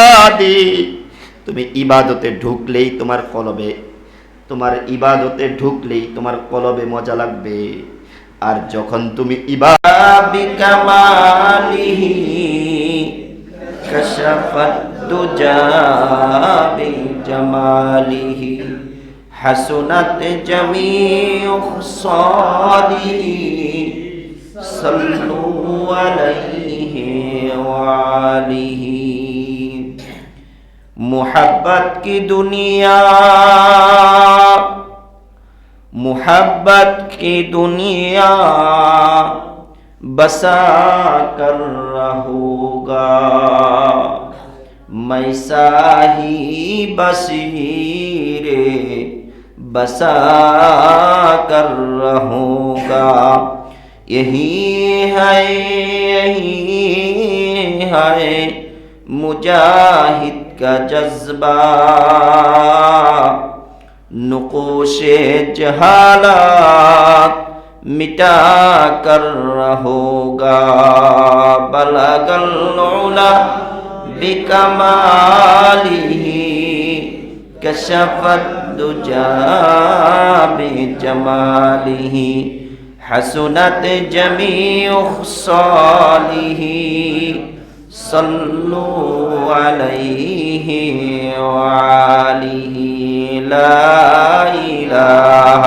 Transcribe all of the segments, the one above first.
ইবাদি তুমি ইবাদতে ঢুকলেই তোমার কলবে, তোমার ইবাদতে ঢুকলেই তোমার কলবে মজা লাগবে। আর যখন তুমি বিজামালিহি, হাসুনাত সালিহি, সাল্লু আলাইহি محبت کی دنیا، محبت کی دنیا بسا کر رہو گا میں ہی بصیر بسا کر رہوں گا یہی ہے یہی ہے، مجاہد জজবা নুকুশে জহালাত মিটা কর রহোগা বলগল উলা বিকমালিহি কশফত দুজা বিজমালিহি حسنت جميع خصاله صلوا عليه وعليه لا إله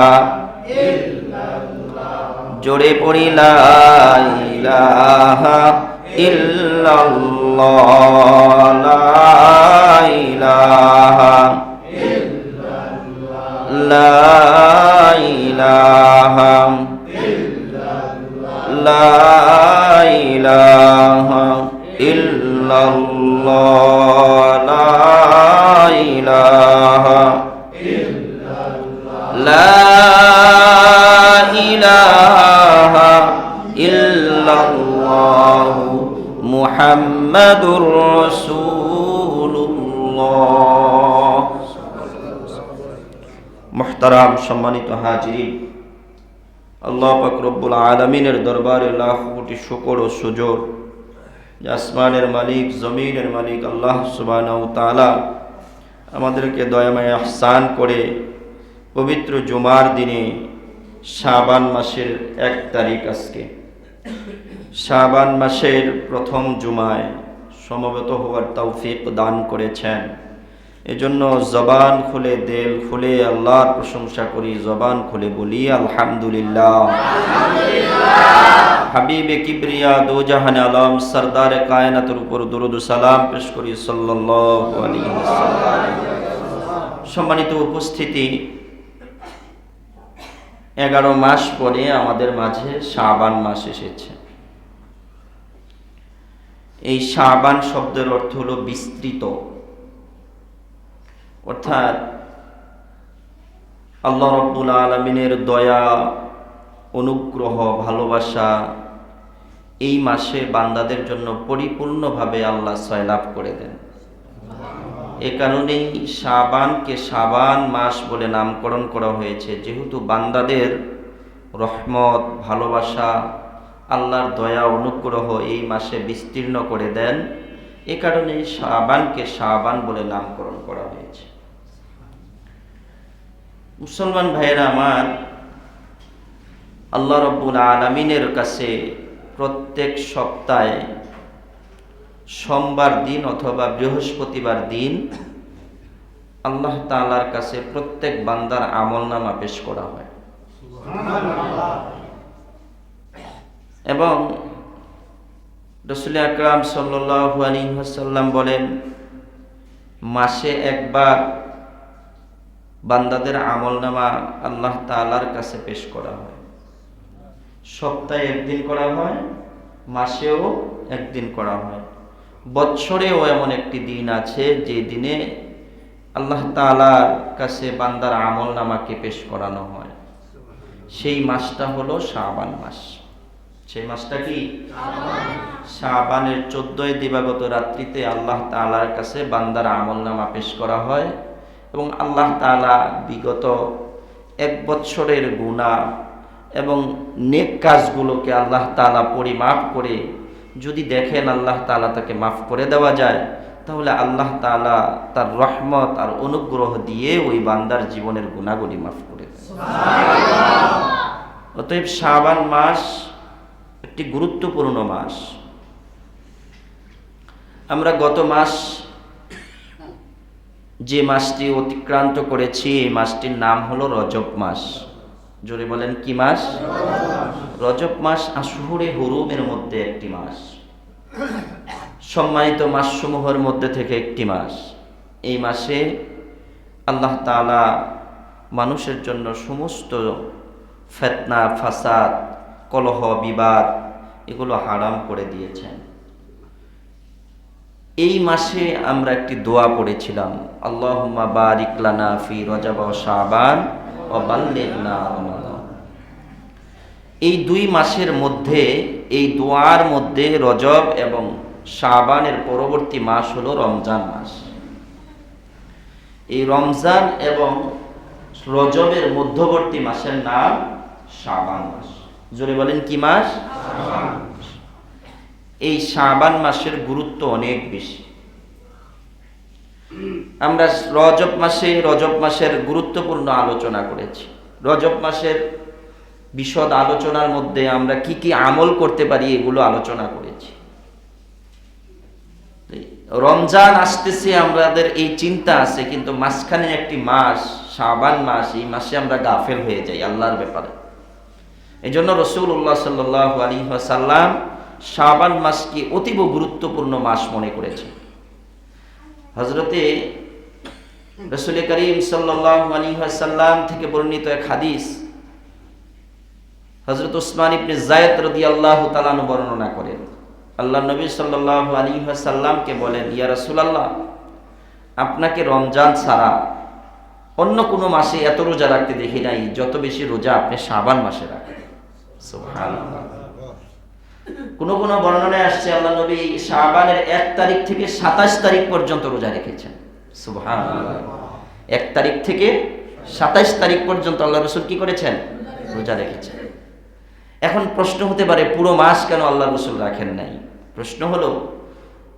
إلا الله جوڑے پڑی لا إله إلا الله لا إله إلا الله لا إله إلا الله لا إله ইল্লাল্লাহ, লা ইলাহা লা ইল্লাল্লাহ মুহতারাম সম্মানিত হাজিরিন, আল্লাহ পাক আলমিনের দরবারে লাখ কোটি শুকর ও সুজোর আসমানের মালিক, জমিনের মালিক আল্লাহ তালা আমাদেরকে দয়াময় আহসান করে পবিত্র জুমার দিনে শাবান মাসের এক তারিখ আজকে। শাবান মাসের প্রথম জুমায় সমবেত হওয়ার তৌফিক দান করেছেন। এজন্য জবান খুলে, দেল খুলে, আল্লাহর প্রশংসা করি, জবান খুলে বলি, আলহামদুলিল্লাহ। হাবিবে কিবরিয়া দো জাহান আলম সরদার কায়নাতের উপর দুরুদ সালাম পেশ করি সাল্লাল্লাহু সম্মানিত উপস্থিতি, এগারো মাস পরে আমাদের মাঝে শাবান মাস এসেছে। এই শাবান শব্দের অর্থ হলো বিস্তৃত। অর্থাৎ আল্লাহ রব্বুল আলমিনের দয়া, অনুগ্রহ, ভালোবাসা এই মাসে বান্দাদের জন্য পরিপূর্ণভাবে আল্লাহ সয়লাভ করে দেন। এ কারণেই সাবানকে সাবান মাস বলে নামকরণ করা হয়েছে। যেহেতু বান্দাদের রহমত, ভালোবাসা, আল্লাহর দয়া, অনুগ্রহ এই মাসে বিস্তীর্ণ করে দেন, এ কারণে সাবানকে সাবান বলে নামকরণ করা হয়েছে। মুসলমান ভাইয়েরা আমার, আল্লাহ রব্বুল আলমিনের কাছে প্রত্যেক সপ্তাহে সোমবার দিন অথবা বৃহস্পতিবার দিন আল্লাহ তালার কাছে প্রত্যেক বান্দার আমল নামা পেশ করা হয়। এবং রসুল আকরাম সাল্লু বলেন, মাসে একবার বান্দাদের আমল নামা আল্লাহ তালার কাছে পেশ করা হয়। সপ্তাহে একদিন করা হয়, মাসেও একদিন করা হয়। বৎসরেও এমন একটি দিন আছে যে দিনে আল্লাহ তালার কাছে বান্দার আমল নামাকে পেশ করানো হয়। সেই মাসটা হলো শাবান মাস। সেই মাসটা কি? শাবানের চোদ্দই দিবাগত রাত্রিতে আল্লাহ তালার কাছে বান্দার আমল নামা পেশ করা হয় এবং আল্লাহ তালা বিগত এক বৎসরের গুণা এবং নেক কাজগুলোকে আল্লাহ তালা পরিমাপ করে যদি দেখেন আল্লাহ তালা তাকে মাফ করে দেওয়া যায় তাহলে আল্লাহ তাআলা তার রহমত আর অনুগ্রহ দিয়ে ওই বান্দার জীবনের গুণাগুলি মাফ করে দেন। অতএব শাবান মাস একটি গুরুত্বপূর্ণ মাস। আমরা গত মাস যে মাসটি অতিক্রান্ত করেছি এই মাসটির নাম হলো রজব মাস। জোরে বলেন, কি মাস? রজব মাস আশুহুরে হরুমের মধ্যে একটি মাস। সম্মানিত মাসসমূহের মধ্যে থেকে একটি মাস। এই মাসে আল্লাহ তাআলা মানুষের জন্য সমস্ত ফেতনা, ফাসাদ, কলহ, বিবাদ এগুলো হারাম করে দিয়েছেন। এই মাসে আমরা একটি দোয়া পড়েছিলাম, আল্লাহুম্মা বারিক লানা ফি রজব ও এই দুই মাসের মধ্যে এই দোয়ার মধ্যে রজব এবং শাবানের পরবর্তী মাস হলো রমজান মাস। এই রমজান এবং রজবের মধ্যবর্তী মাসের নাম শাবান মাস। জোরে বলেন কি মাস। এই শাবান মাসের গুরুত্ব অনেক বেশি। আমরা রজব মাসে, রজব মাসের গুরুত্বপূর্ণ আলোচনা করেছি। রজব মাসের বিশদ আলোচনার মধ্যে আমরা কি কি আমল করতে পারি এগুলো আলোচনা করেছি। রমজান আসতেছে, আমাদের এই চিন্তা আছে, কিন্তু মাঝখানে একটি মাস, শাবান মাস, এই মাসে আমরা গাফেল হয়ে যাই আল্লাহর ব্যাপারে। এই জন্য রসুল্লাহ সাল্লাহ আলী সাল্লাম শাবান মাসকে অতীব গুরুত্বপূর্ণ মাস মনে করেছে হজরতে রসুল করিম সাল্লাম থেকে বর্ণিত এক হাদিস হজরত উসমান ইবনে জায়দ রদি আল্লাহ তালানু বর্ণনা করেন। আল্লাহ নবী সাল্লাহ আলী সাল্লামকে বলেন, ইয়া রসুল আল্লাহ আপনাকে রমজান ছাড়া অন্য কোনো মাসে এত রোজা রাখতে দেখি নাই, যত বেশি রোজা আপনি শাবান মাসে রাখেন। সুবহানাল্লাহ। কোন কোন বর্ণনায় আসছে, আল্লাহ নবী শাবানের এক তারিখ থেকে সাতাশ তারিখ পর্যন্ত রোজা রেখেছেন। এক তারিখ থেকে সাতাশ তারিখ পর্যন্ত আল্লাহ রসুল কি করেছেন? রোজা রেখেছেন। এখন প্রশ্ন হতে পারে, পুরো মাস কেন আল্লাহ রসুল রাখেন নাই? প্রশ্ন হলো,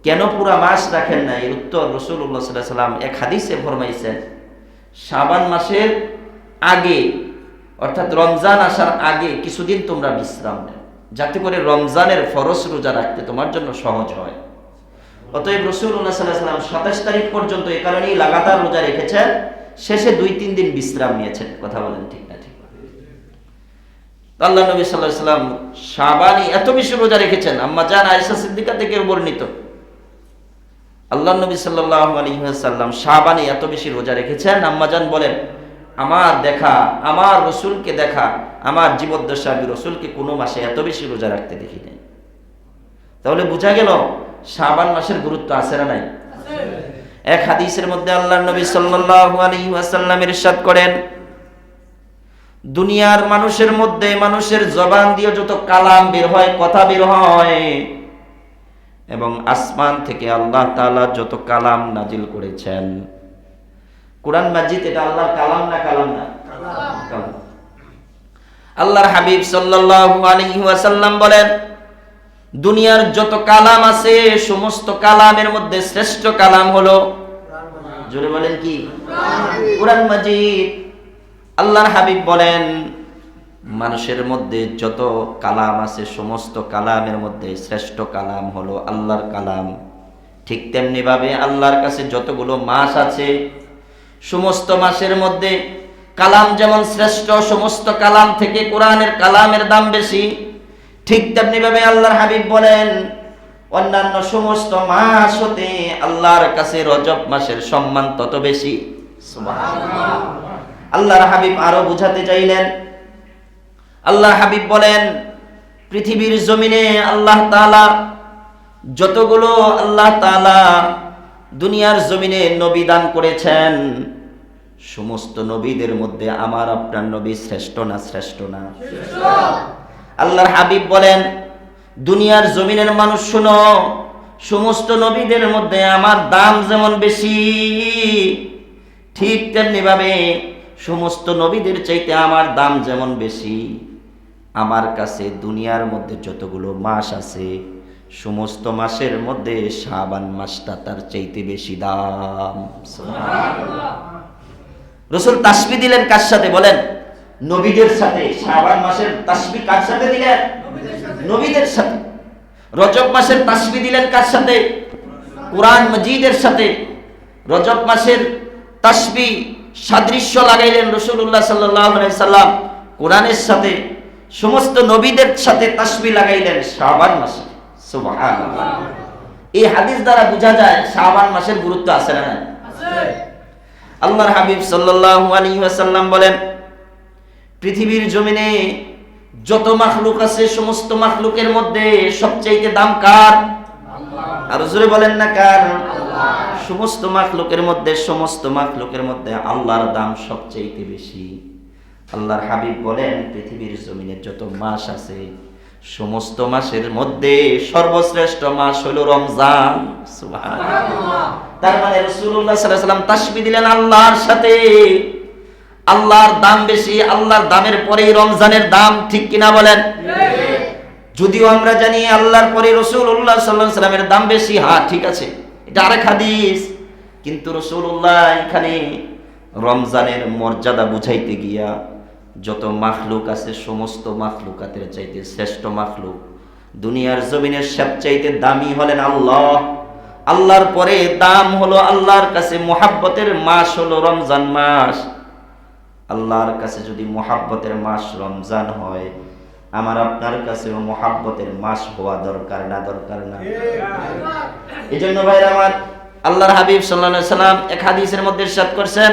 কেন পুরো মাস রাখেন নাই? উত্তর রসুল্লাহ সাল্লাহ সাল্লাম এক হাদিসে ফরমাইছেন, শাবান মাসের আগে, অর্থাৎ রমজান আসার আগে কিছুদিন তোমরা বিশ্রাম নেও। যাতে করে রমজানের ফরস রোজা রাখতে তোমার জন্য সহজ হয়। অতএব রসুল্লাহ সাল্লাহ সাল্লাম সাতাশ তারিখ পর্যন্ত এ কারণেই লাগাতার রোজা রেখেছেন, শেষে দুই, তিন দিন বিশ্রাম নিয়েছেন। কথা বলেন ঠিক না ঠিক? আল্লাহ নবী সাল্লাহ সাল্লাম শাবানি এত বেশি রোজা রেখেছেন। আম্মা জান আয়েশা সিদ্দিকা থেকে বর্ণিত। আল্লাহ নবী সাল্লাহ আলী সাল্লাম শাবানি এত বেশি রোজা রেখেছেন। আম্মাজান বলেন আমার দেখা, আমার রসুলকে দেখা, আমার জীবদ্দশা আমি রসুলকে কোনো মাসে এত বেশি রোজা রাখতে দেখি নাই। তাহলে বোঝা গেল, শাবান মাসের গুরুত্ব আছে না নাই? এক হাদিসের মধ্যে আল্লাহ নবী ওয়াসাল্লাম ইরশাদ করেন, দুনিয়ার মানুষের মধ্যে মানুষের জবান দিয়ে যত কালাম বের হয়, কথা বের হয়, এবং আসমান থেকে আল্লাহ তাআলা যত কালাম নাজিল করেছেন। কোরআন মাজিদ এটা আল্লাহর কালাম না কালাম না? কালাম। আল্লাহর হাবিব সাল্লাল্লাহু আলাইহি ওয়াসাল্লাম বলেন দুনিয়ার যত কালাম আছে সমস্ত কালামের মধ্যে শ্রেষ্ঠ কালাম হলো জোরে বলেন কি? কোরআন মাজিদ। আল্লাহর হাবিব বলেন মানুষের মধ্যে যত কালাম আছে সমস্ত কালামের মধ্যে শ্রেষ্ঠ কালাম হলো আল্লাহর কালাম। ঠিক তেমনি ভাবে আল্লাহর কাছে যতগুলো মাস আছে সমস্ত মাসের মধ্যে কালাম যেমন শ্রেষ্ঠ, সমস্ত কালাম থেকে কোরআনের কালামের দাম বেশি, ঠিক তেমনি ভাবে আল্লাহর হাবিব বলেন, অন্যান্য সমস্ত মাস হতে আল্লাহর কাছে রজব মাসের সম্মান তত বেশি। আল্লাহর হাবিব আরও বুঝাতে চাইলেন আল্লাহ হাবিব বলেন, পৃথিবীর জমিনে আল্লাহ তাআলা যতগুলো আল্লাহ তাআলা দুনিয়ার জমিনে নবী দান করেছেন সমস্ত নবীদের মধ্যে আমার আপনার নবী শ্রেষ্ঠ না শ্রেষ্ঠ না? আল্লাহর হাবিব বলেন দুনিয়ার জমিনের মানুষ শুনো সমস্ত নবীদের মধ্যে আমার দাম যেমন বেশি ঠিক তেমনি ভাবে সমস্ত নবীদের চাইতে আমার দাম যেমন বেশি। আমার কাছে দুনিয়ার মধ্যে যতগুলো মাস আছে সমস্ত মাসের মধ্যে শাবান মাসটা তার চাইতে বেশি দাম। রসুল তাসবি দিলেন কার সাথে বলেন? নবীদের সাথে। শাবান মাসের তাসবি কার সাথে দিলেন? নবীদের সাথে। রজব মাসের তাসবি দিলেন কার সাথে? কোরআন মজিদের সাথে। রজব মাসের তাসবি সাদৃশ্য লাগাইলেন রসুল্লাহ সাল্লাহ সাল্লাম। কোরআনের সাথে। সমস্ত নবীদের সাথে তাসবি লাগাইলেন শাবান মাসে। এই হাদিস দ্বারা বোঝা যায় শাবান মাসের গুরুত্ব আছে না? আল্লাহর হাবিব সাল্লাল্লাহু আলাইহি ওয়াসাল্লাম বলেন, পৃথিবীর জমিনে যত মাখলুক আছে, সমস্ত মাখলুকের মধ্যে সবচাইতে দাম কার? আর জোরে বলেন না কার? সমস্ত মাখলুকের মধ্যে, সমস্ত মাখলুকের মধ্যে আল্লাহর দাম সবচাইতে বেশি। আল্লাহর হাবিব বলেন, পৃথিবীর জমিনে যত মাস আছে সমস্ত মাসের মধ্যে সর্বশ্রেষ্ঠ মাস হলো রমজান। তার মানে আলাইহি সাল্লাম তাসবিহ দিলেন আল্লাহর সাথে। আল্লাহর দাম বেশি, আল্লাহর দামের পরেই রমজানের দাম ঠিক কিনা বলেন? যদিও আমরা জানি আল্লাহর পরে রসুল্লাহ সাল্লাহ সাল্লামের দাম বেশি হ্যাঁ ঠিক আছে, এটা আরেক হাদিস। কিন্তু রসুল্লাহ এখানে রমজানের মর্যাদা বুঝাইতে গিয়া যত মাখলুক আছে, সমস্ত মাখলুকাতের চাইতে শ্রেষ্ঠ মাখলুক। দুনিয়ার জমিনের সবচাইতে দামি হলেন আল্লাহ। আল্লাহর পরে দাম হলো আল্লাহর কাছে মোহাব্বতের মাস হলো রমজান মাস। আল্লাহর কাছে যদি মোহাব্বতের মাস রমজান হয়, আমার আপনার কাছেও মোহাব্বতের মাস হওয়া দরকার না দরকার না। এই জন্য ভাইরা আমার আল্লাহর হাবিব সাল্লাহ সাল্লাম এক হাদিসের মধ্যে ইরশাদ করছেন,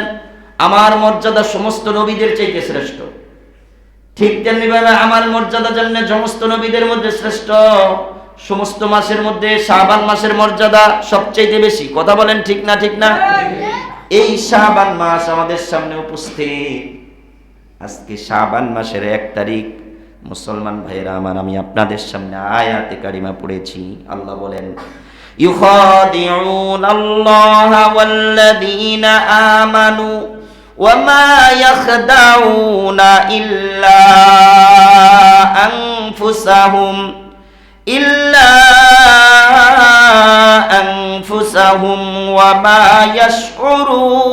আমার মর্যাদা সমস্ত নবীদের চাইতে শ্রেষ্ঠ। ঠিক তেমনি ভাবে আমার মর্যাদা জন্য সমস্ত নবীদের মধ্যে শ্রেষ্ঠ, সমস্ত মাসের মধ্যে শাহবান মাসের মর্যাদা সবচেয়ে বেশি। কথা বলেন ঠিক না ঠিক না? এই শাহবান মাস আমাদের সামনে উপস্থিত। আজকে শাহবান মাসের এক তারিখ। মুসলমান ভাইয়েরা আমার, আমি আপনাদের সামনে আয়াতে কারিমা পড়েছি। আল্লাহ বলেন ইউখাদিউন আল্লাহ ওয়াল্লাযীনা আমানু وما يخدعون إلا أنفسهم إلا أنفسهم وما يشعرون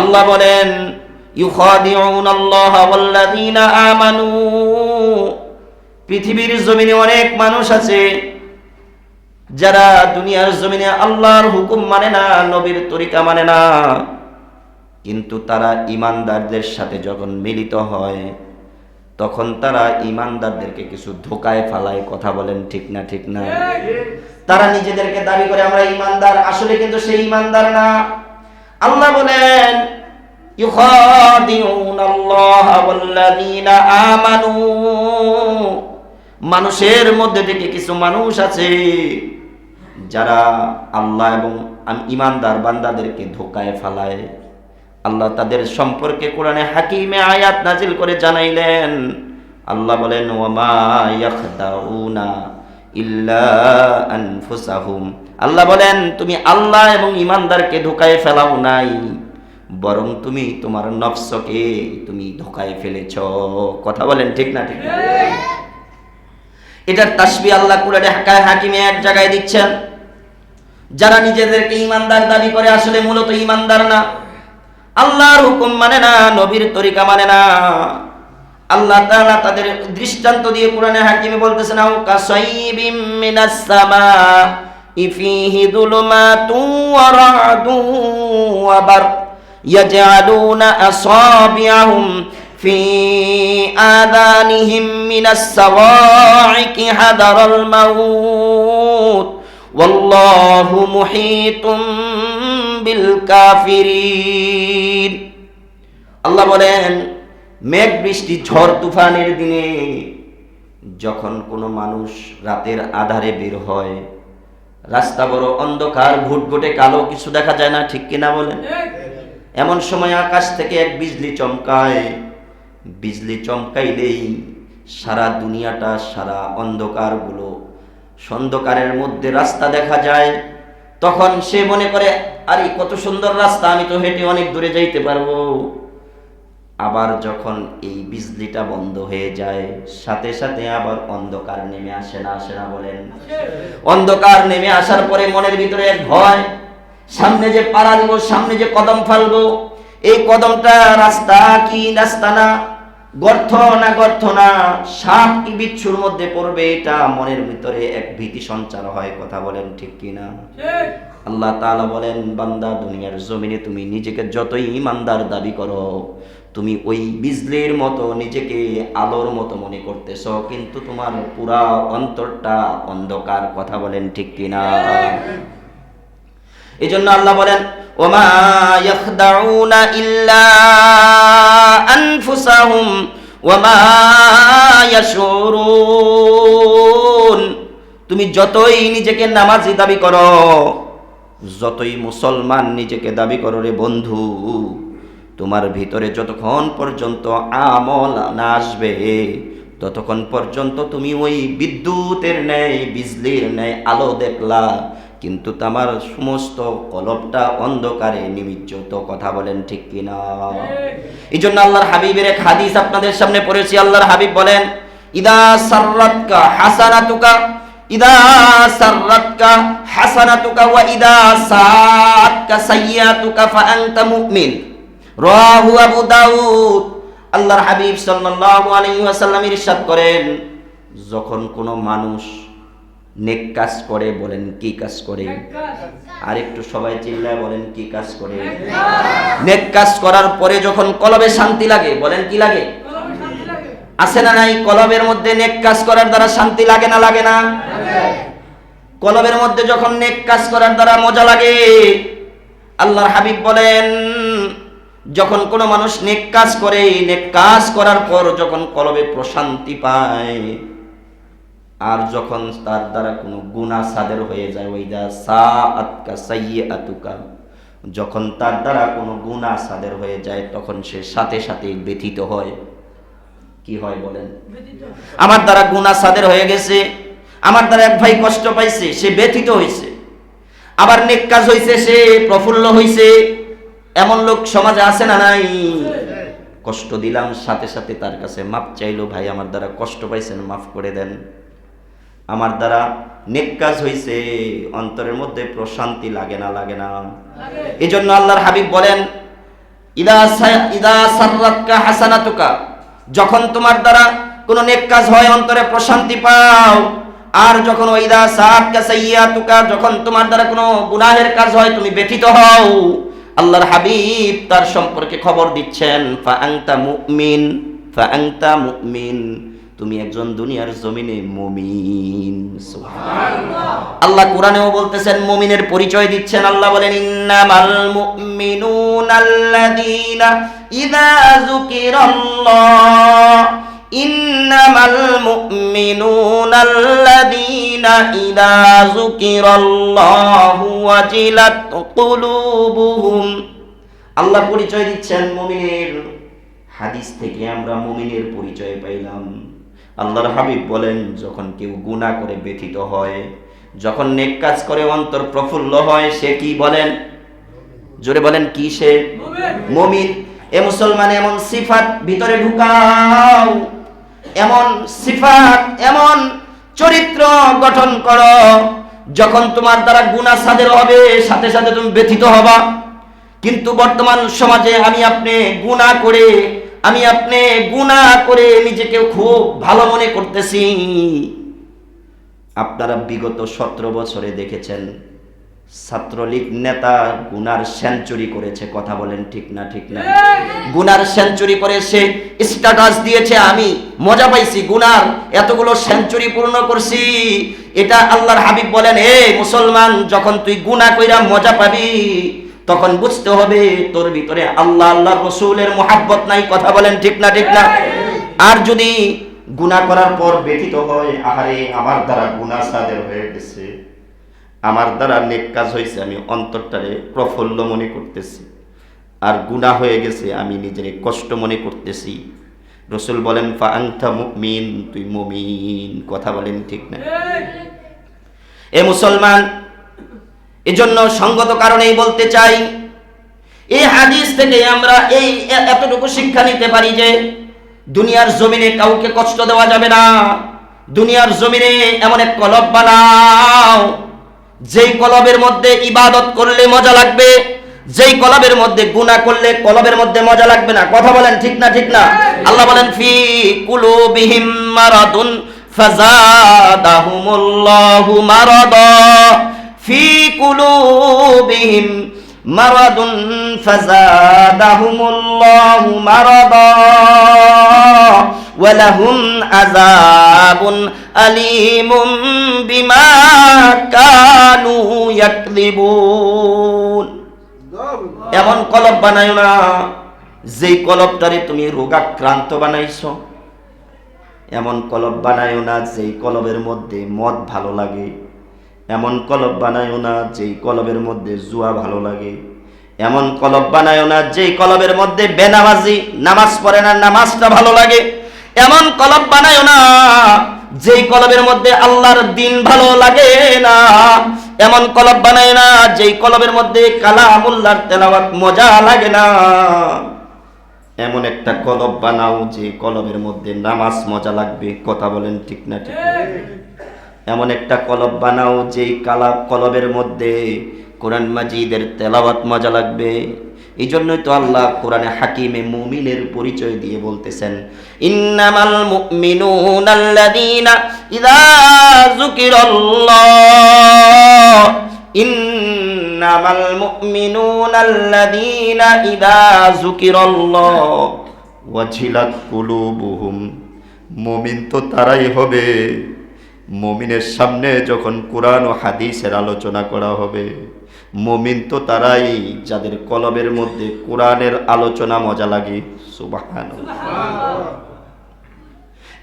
আল্লাহ বলেন ইউখাদিউন আল্লাহ ওয়াল্লাযীনা আমানু পৃথিবীর জমিনে অনেক মানুষ আছে যারা দুনিয়ার জমিনে আল্লাহর হুকুম মানে না, নবীর তরিকা মানে না, কিন্তু তারা ইমানদারদের সাথে যখন মিলিত হয়, তখন তারা ইমানদারদেরকে কিছু ধোকায় ফালায় কথা বলেন ঠিক না ঠিক না। তারা নিজেদেরকে দাবি করে, আমরা ইমানদার। আসলে কিন্তু সেই ইমানদার না। আল্লাহ বলেন মানুষের মধ্যে থেকে কিছু মানুষ আছে যারা আল্লাহ এবং ইমানদার বান্দাদেরকে ধোকায় ফালায় আল্লাহ তাদের সম্পর্কে কোরআনে হাকিমে আয়াত নাজিল করে জানাইলেন। আল্লাহ বলেন আল্লাহ বলেন তুমি আল্লাহ এবং ইমানদারকে ধোকায় ফেলাও নাই বরং তুমি তোমার নফসকে তুমি ধোকায় ফেলেছ। কথা বলেন ঠিক না ঠিক? না এটার তাসবি আল্লাহ হাকায় হাকিমে এক জায়গায় দিচ্ছেন। যারা নিজেদেরকে ইমানদার দাবি করে আসলে মূলত ইমানদার না আল্লাহর হুকুম মানে না নবীর তরিকা মানে না আল্লাহ তাআলা তাদের দৃষ্টান্ত দিয়ে কোরআনে হাকিমে বলতেছেন আও কাসাইবিম মিনাস সামা ইফিহি দুলুমাতুন ওয়া রা'দুন ওয়া বার ইয়াজআলুনা আসাবিআহুম في آذانهم من الصواعق حذر الموت ওয়াল্লাহু মুহিতুম বিল আল্লাহ বলেন, মেঘ, বৃষ্টি, ঝড়, তুফানের দিনে যখন কোনো মানুষ রাতের আধারে বের হয়, রাস্তা বড় অন্ধকার ঘুটঘুটে কালো কিছু দেখা যায় না, ঠিক কিনা বলেন? এমন সময় আকাশ থেকে এক বিজলি চমকায়। বিজলি চমকাইলেই সারা দুনিয়াটা সারা অন্ধকারগুলো অন্ধকারের মধ্যে রাস্তা দেখা যায়। তখন সে মনে করে, আরে, কত সুন্দর রাস্তা, আমি তো হেঁটে অনেক দূরে যাইতে পারব। আবার যখন এই বিজলিটা বন্ধ হয়ে যায়, সাথে সাথে আবার অন্ধকার নেমে আসে না আসে না বলেন। অন্ধকার নেমে আসার পরে মনের ভিতরে এক ভয়, সামনে যে পাড়া দিব, সামনে যে কদম ফেলব, এই কদমটা রাস্তা কি, রাস্তা না? গর্ত না গর্ত না সাপ কি বিচ্ছুর মধ্যে পড়বে এটা মনের ভিতরে এক ভীতি সঞ্চার হয় কথা বলেন ঠিক কিনা? আল্লাহ তাআলা বলেন বান্দা দুনিয়ার জমিনে তুমি নিজেকে যতই ইমানদার দাবি করো তুমি ওই বিজলির মতো নিজেকে আলোর মতো মনে করতেছ কিন্তু তোমার পুরা অন্তরটা অন্ধকার কথা বলেন ঠিক কিনা? এই জন্য আল্লাহ বলেন ওমা ইয়াখদাউনা ইল্লা আনফুসাহুম ওমা ইয়াশুরুন তুমি যতই নিজেকে নামাজি দাবি করো, যতই মুসলমান নিজেকে দাবি করো রে বন্ধু, তোমার ভিতরে যতক্ষণ পর্যন্ত আমল না আসবে, ততক্ষণ পর্যন্ত তুমি ওই বিদ্যুতের ন্যায়, বিজলির ন্যায় আলো দেখলা কিন্তু তোমার সমস্ত কলবটা অন্ধকারে নিমিজ্জিত, কথা বলেন ঠিক কিনা? এই জন্য আল্লাহর হাবিবের এক হাদিস আপনাদের সামনে পড়েছি। আল্লাহর হাবিব বলেন, ইদা সাররাতকা হাসানাতুকা, ইদা সাররাতকা হাসানাতুকা ওয়া ইদা সাআতকা সাইয়াতুকা ফা আনতা মুমিন। রাহু আবু দাউদ, আল্লাহর হাবিব সাল্লাল্লাহু আলাইহি ওয়াসাল্লাম ইরশাদ করেন, যখন কোনো মানুষ নেক কাজ করে বলেন কি কাজ করে? আর একটু সবাই চিল্লায় বলেন কি কাজ করে? নেক কাজ। করার পরে যখন কলবে শান্তি লাগে বলেন কি লাগে? আছে না নাই কলবের মধ্যে নেক কাজ করার দ্বারা শান্তি লাগে না লাগে না? কলবের মধ্যে যখন নেক কাজ করার দ্বারা মজা লাগে আল্লাহর হাবিব বলেন যখন কোনো মানুষ নেক কাজ করে নেক কাজ করার পর যখন কলবে প্রশান্তি পায় আর যখন তার দ্বারা কোনো গুণা সাদের হয়ে যায় ওই দা সা আতকা সাইয়ে আতুকা যখন তার দ্বারা কোনো গুণা সাদের হয়ে যায় তখন সে সাথে সাথে ব্যথিত হয়। কি হয় বলেন? আমার দ্বারা গুণা সাদের হয়ে গেছে আমার দ্বারা এক ভাই কষ্ট পাইছে সে ব্যথিত হয়েছে আবার নেক কাজ হয়েছে সে প্রফুল্ল হয়েছে এমন লোক সমাজে আছে না নাই? কষ্ট দিলাম সাথে সাথে তার কাছে মাপ চাইলো ভাই আমার দ্বারা কষ্ট পাইছেন মাফ করে দেন। আমার দ্বারা নেক কাজ হয়েছে অন্তরের মধ্যে প্রশান্তি লাগে না লাগে না। এই জন্য আল্লাহর হাবিব বলেন ইদা সা- ইদা সাররাতকা হাসানাতুকা যখন তোমার দ্বারা কোনো নেক কাজ হয় অন্তরে প্রশান্তি পাও। আর যখন ওইদা সাআতকা সাইয়াতুকা যখন তোমার দ্বারা কোনো গুনাহের কাজ হয় তুমি ব্যথিত হও। আল্লাহর হাবিব তার সম্পর্কে খবর দিচ্ছেন ফা আংতা মুমিন ফা আংতা মুমিন। তুমি একজন দুনিয়ার জমিনে মুমিন। আল্লাহ কোরআনেও বলতেছেন মুমিনের পরিচয় দিচ্ছেন। আল্লাহ বলেন ইন্নামাল মুমিনুনাল্লাযীনা ইযা যুকিরাল্লাহ। ইন্নামাল মুমিনুনাল্লাযীনা ইযা যুকিরাল্লাহু ওয়াজিলাত কুলুবুহুম। আল্লাহ পরিচয় দিচ্ছেন মুমিনের। হাদিস থেকে আমরা মুমিনের পরিচয় পাইলাম। আল্লাহর হাবিব বলেন, যখন কেউ গুনাহ করে ব্যথিত হয়, যখন নেক কাজ করে, অন্তর প্রফুল্ল হয়, সে কি বলেন? জোরে বলেন, কি সে? মুমিন। এ মুসলমান, এমন সিফাত ভিতরে ঢুকাও। এমন সিফাত, এমন চরিত্র গঠন করো, যখন তোমার দ্বারা গুণা সাদের হবে, সাথে সাথে তুমি ব্যথিত হবা। কিন্তু বর্তমান সমাজে আমি আপনি গুণা করে আমি আপনি গুণা করে নিজেকে খুব ভালো মনে করতেছি। আপনারা বিগত সতেরো বছরে দেখেছেন, ছাত্রলীগ নেতা গুনার সেঞ্চুরি করেছে, কথা বলেন ঠিক না ঠিক না। গুনার সেঞ্চুরি করে সে স্ট্যাটাস দিয়েছে, আমি মজা পাইছি গুনার, এতগুলো সেঞ্চুরি পূর্ণ করছি। এটা আল্লাহর হাবিব বলেন, এ মুসলমান, যখন তুই গুনাহ কইরা মজা পাবি তখন বুঝতে হবে তোর ভিতরে আল্লাহ আল্লাহ রসুলের মোহাব্বত নাই কথা বলেন ঠিক না ঠিক না? আর যদি গুনাহ করার পর ব্যথিত হয় আহারে আমার দ্বারা গুনাহ সাদের হয়ে গেছে। আমার দ্বারা নেক কাজ হয়েছে আমি অন্তরটারে প্রফুল্ল মনে করতেছি। আর গুনাহ হয়ে গেছে আমি নিজের কষ্ট মনে করতেছি। রসুল বলেন ফা আংথা মুমিন তুই মুমিন কথা বলেন ঠিক না। এ মুসলমান এজন্য সঙ্গত কারণেই বলতে চাই, এই হাদিস থেকে আমরা এই এতটুকু শিক্ষা নিতে পারি যে, দুনিয়ার জমিনে কাউকে কষ্ট দেওয়া যাবে না। দুনিয়ার জমিনে এমন এক কলব বানাও, যেই কলবের মধ্যে ইবাদত করলে মজা লাগবে, যেই কলবের মধ্যে গুনাহ করলে কলবের মধ্যে মজা লাগবে না। কথা বলেন ঠিক না ঠিক না? আল্লাহ বলেন, ফি কুলুবিহিম মারাদুন ফাজাদাহুমুল্লাহু মারাদা। ফি কুলুবিহিম মারাদুন ফাজাদাহুমুল্লাহু মারাদা ولهم عذاب أليم بما كانوا يكذبون এমন কলব বানায় না যেই কলবটারে তুমি রোগাক্রান্ত বানাইছো এমন কলব বানায়ও না যেই কলবের মধ্যে মদ ভালো লাগে এমন কলব বানায়ও না যেই কলবের মধ্যে জুয়া ভালো লাগে। এমন কলব বানায়ও না যেই কলবের মধ্যে বেনামাজি, নামাজ পড়ে না, নামাজটা ভালো লাগে। এমন কলব বানায়ও না যেই কলবের মধ্যে আল্লাহর দিন ভালো লাগে না। এমন কলব বানায় না যেই কলবের মধ্যে কালামুল্লাহর তেলাওয়াত মজা লাগে না। এমন একটা কলব বানাও যে কলবের মধ্যে নামাজ মজা লাগবে, কথা বলেন ঠিক না ঠিক? এমন একটা কলব বানাও যেই কালা কলবের মধ্যে কোরআন মাজিদের তেলাওয়াত মজা লাগবে। এই জন্যই তো আল্লাহ কোরআনে হাকিমে মুমিনের পরিচয় দিয়ে বলতেছেন, ইন্নামাল মুমিনুনা আল্লাযীনা ইযা যুকিরাল্লাহ। ইন্নামাল মুমিনুনা আল্লাযীনা ইযা যুকিরাল্লাহ। ওয়াজিলাত কুলুবুহুম। মুমিন তো তারাই হবে। মুমিনের সামনে যখন কোরআন ও হাদিসের আলোচনা করা হবে, মমিন তো তারাই যাদের কলবের মধ্যে কোরআনের আলোচনা মজা লাগে। সুবাহান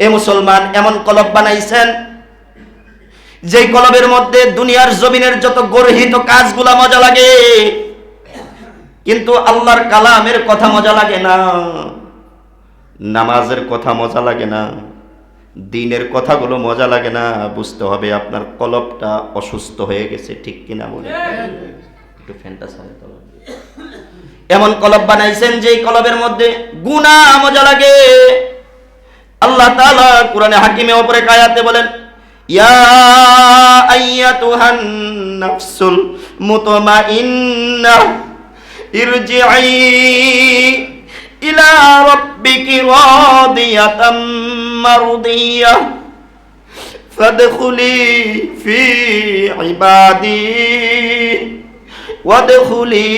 এ মুসলমান, এমন কলব বানাইছেন, যেই কলবের মধ্যে দুনিয়ার জমিনের যত গর্হিত কাজগুলা মজা লাগে, কিন্তু আল্লাহর কালামের কথা মজা লাগে না, নামাজের কথা মজা লাগে না। দিনের কথাগুলো মজা লাগে না, বুঝতে হবে আপনার কলবটা অসুস্থ হয়ে গেছে, ঠিক কিনা বলে একটু ফ্যানটা তোলো। এমন কলব বানাইছেন যে কলবের মধ্যে গুনা মজা লাগে আল্লাহ তাআলা কোরআনে হাকিমে ওপরে কায়াতে বলেন, ইয়া আইয়াতুহান নাফসুল মুতমাইন্নাহ ইরজিই ফাদখুলি ফি ইবাদি। ওয়াদখুলি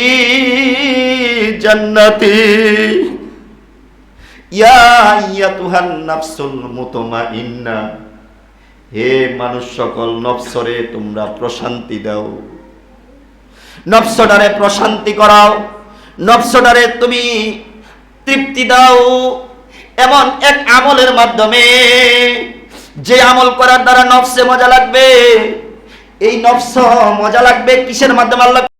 জান্নাতি। ইয়া আইয়াতুহান নাফসুল মুতমাইন্না। হে মানুষ সকল, নফসরে তোমরা প্রশান্তি দাও। নফসটারে প্রশান্তি করাও। নফসটারে তুমি তৃপ্তি দাও। এমন এক আমলের মাধ্যমে যে আমল করার দ্বারা নফসে মজা লাগবে। এই নফস মজা লাগবে কিসের মাধ্যমে? আল্লাহ